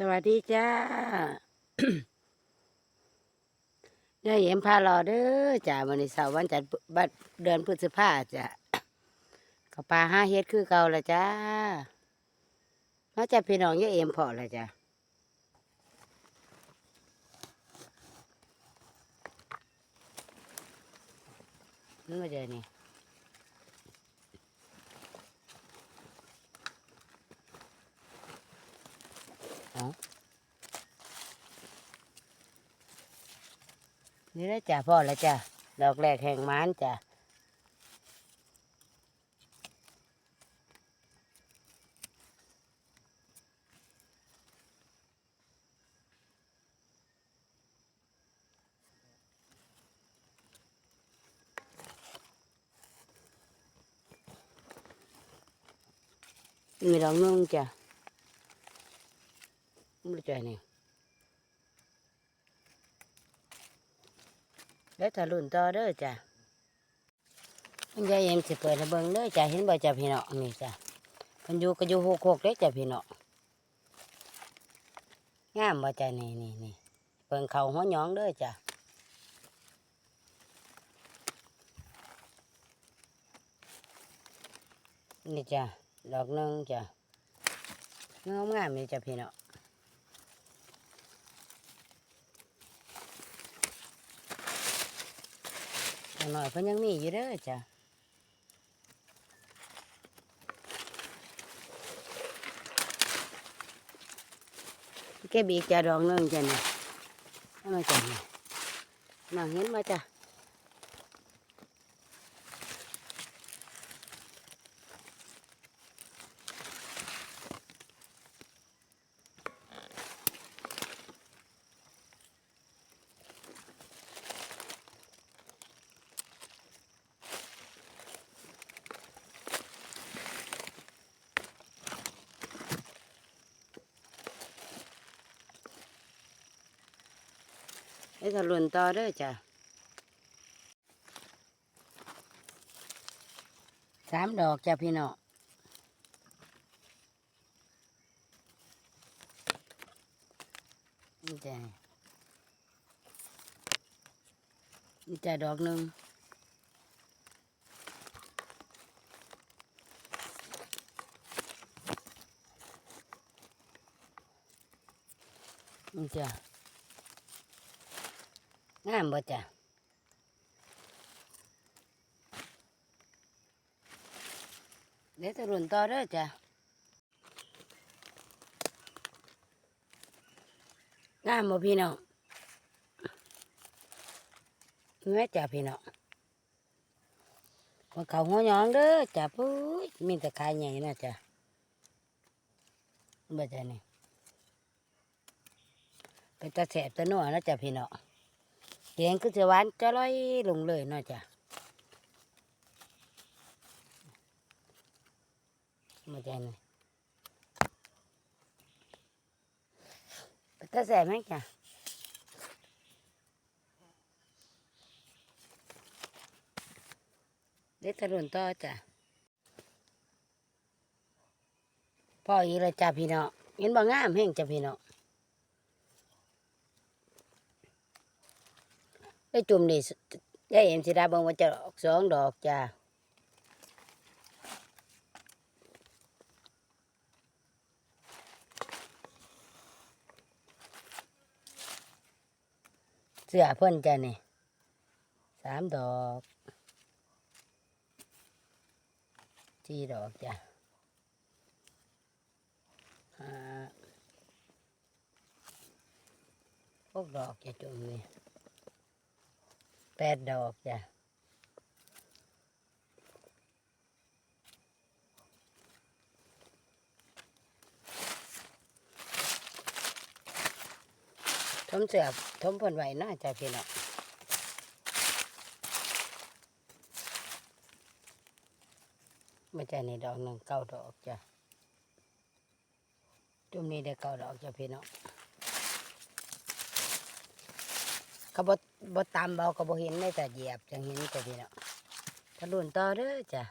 สวัสดีจ้ายายเอ็มพารอเด้อจ้าวันนี้เสาร์วันจันทร์บัดเดือนพฤษภาจ้ะก็ปลาห้าเฮ็ดคือเก่าละจ้ามาจากพี่น้องยายเอ็มพอละจ้านั่มาเจอนี่ นี่ละจ้าพ่อและจ้าดอกแรกแห่งม้านจ้ามีดอกนึงจ้ะ ใจนี่แล้วถ้ารุ่นต่อเด้อจ้ะมันยายเอ็มสิเปิดให้เบิ่งเด้อจ้ะเห็นบ่จ้ะพี่น้องนี่จ้ะมันอยู่ก็อยู่หกหกเด้อจ้ะพี่น้องงามบ่จ้ะนี่นี่นี่เบิ่งเขาหัวหยองเด้อจ้ะนี่จ้ะดอกนึงจ้ะงามงามเลยจ้ะพี่เนาะอย่างน้อยเพิ่นยังมีอยู่เด้อจ้ะเก็บอีกจ้ะดองนึงจ้ะนี่เอามาจ้ะนี่น้องเห็นมาจ้ะ ไอ้ทะลุนต่อเด้อจ้ะสามดอกจ้ะพี่น้องนี่จ้ะนี่จ้ะดอกหนึ่งนี่จ้ะ งามบ่จ้ะเดี๋ยวจะรุนต่อเด้อจ้ะงามบ่พี่น้องแม่จ้ะพี่น้องมาเขาหัวหยองเด้อจ้ะปุ้ยมีแต่ขายใหญ่นะจ้ะบ่จ้ะนี่เป็นตาแสบตาหนัวนะจ้ะพี่น้อง แกงคือจะหวานจะลอยลงเลยเนาะจ้ะมาใจนี่ก็แสบไหมจ้ะเด็ดตะลุนต่อจ้ะพ่ออีเลยจ้ะพี่น้องเห็นบ่งามแห้งจ้ะพี่น้อง ไอ้จุ่มนี่ยายเอ็มสิดาเบิ่งว่าจะออกสองดอกจ้าเสื้อเพิ่นจ้ะนี่สามดอกสี่ดอกจ้ะห้าหกดอกจ้ะจุ่มนี่ แปดดอกจ้ะทมเสือบทมผลไหวน่าจะพี่น้องไม่ใช่นี่ดอกหนึ่งเก้าดอกจ้ะจุ่มนี้ได้เก้าดอกจ้ะพี่น้อง เขาบ่บ่ตามเบาเขบ่เห็นได้แต่เหยียบจังเห็นก็ดีเนาะถ้ารุ่นต่อเด้อจ้ะ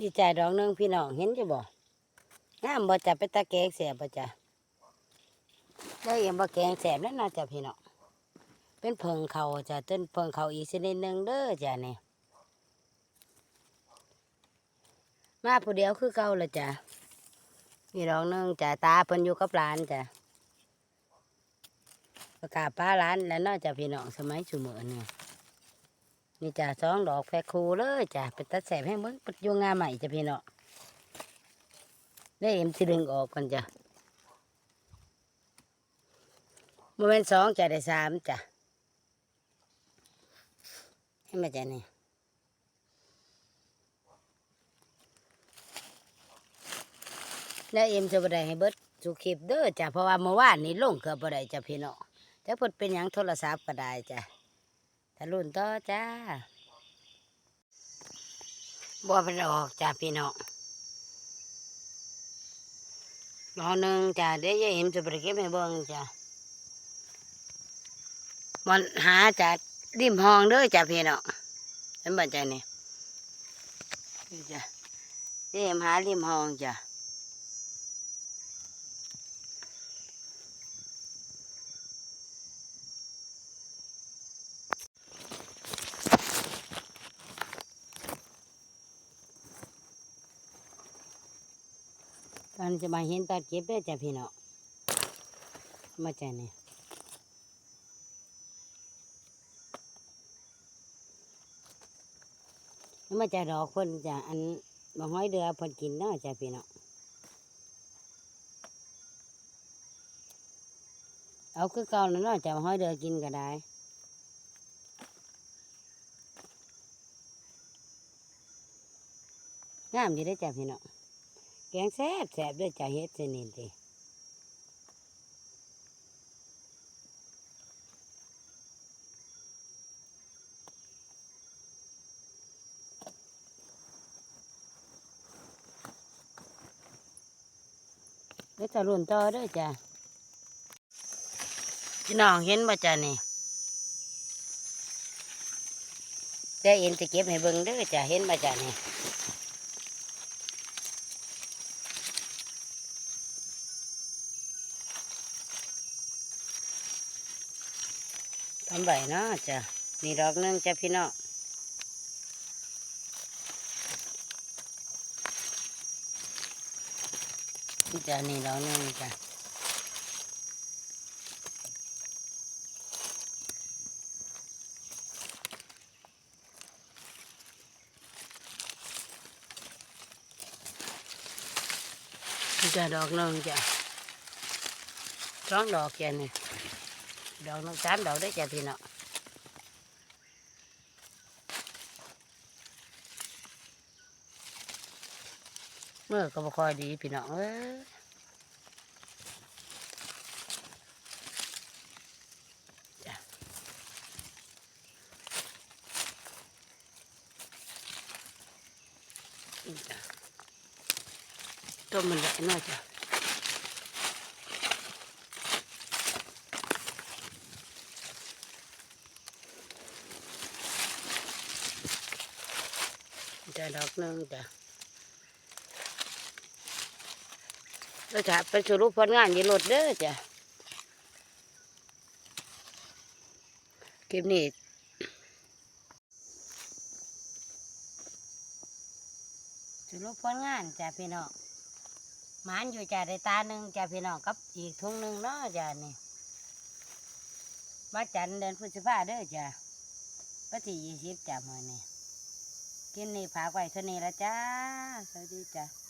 ดีใจดอกนืองพี่น้องเห็นจะบอกามบ่จะเป็นตาแกงแสบบ่จะได้ยังบ่แกงแสบแล้วน่าจะพี่น้องเป็นเพิงเขาจ้ะต้นเพิงเขาอีกชนิดหนึ่งเด้อจ้ะนี่มาผู้เดียวคือเก่าละจ้ะมีดอกนึงจ้ะตาเพิ่นอยู่กับหลานจ้ะประกาศป้าร้านแล้วเนาจะพี่น้องสมัยชุมือนี่นี่จ้ะสองดอกแพคคูเลยจ้ะเป็นตัดแสบให้เบิ่งปัดอยู่งาใหม่จ้ะพี่น้อง ได้เอ็มสิดึงออกก่อนจ้ะโมเมนสองจะได้สามจ้ะให้มาจ้ะนี่แล้วเอ็มจะบ่ได้ให้เบิดสุคลิปเด้อจ้ะเพราะว่าเมื่อวานนี้ลงเกือบบ่ได้จ้ะพี่น้องแต่เพิ่นเป็นหยังโทรศัพท์ก็ได้จ้ะถ้ารุ่นต่อจ้าบ่เป็นออกจ้ะพี่น้อง รอหนึ่งจ้ะเดี๋ยวยายเอ็มจะไปเก็บให้เบิ้งจ้ะมันหาจ้ะริมห้องเด้อจ้ะพี่น้องเห็นบ่จ้ะนี่นี่จ้ะยายเอ็มหาริมห้องจ้ะ ตอนจะมาเห็นตอนเก็บเด้จ้ะพี่เน้องมาจ้ะนี่แล้วมาจะดอกพ่นจ้ะอันมาห้อยเดือพ่นกินเนาะจ้ะพี่เน้องเอาคือเก่าแล้วเนาะจะมาห้อยเดือกินก็ได้งามดีได้จ้ะพี่เน้อง แกงแซ่บแซ่บด้วยจ้าเฮ็ดเสนิทดิเดี๋ยวจะรุ่นต่อด้วยจ้ะพี่น้องเห็นบ่จ้ะนี่ได้เอ็นจะเก็บให้เบิ่งเด้อจ้ะเห็นบ่จ้ะนี่ำใบเนาะจ้ะนี่ดอกนึงจ้ะพี่น้องนี่จ้ะนี่ดอกนึงจ้ะนี่จ้ะดอกนึงจ้ะสองดอกจ้ะนี่ ดอกน้ำตาลดอกได้จ้ะพี่น้องเมื่อก็บ่ค่อยดีพี่น้องเอ้ยจ้ะนี่จ้ะต้มมันได้น้อยจ้ะ จ้ะดอกหนึงจ้ะแล้วจะไปสรุปผลงานยีรถเด้อจ้ะคลิปนี้สรุปผลงานจ้ะพี่น้องหมานอยู่จ้ะได้ตาหนึ่งจ้ะพี่น้องกับอีกทุ่งหนึ่งเนาะจ้ะนี่มาจันเดืนพฤษภาเด้อจ้ะวันที่ยี่สิบจ้ะมื่อนี้ กินนี่ฝากไว้เท่านี้ละจ้า สวัสดีจ้า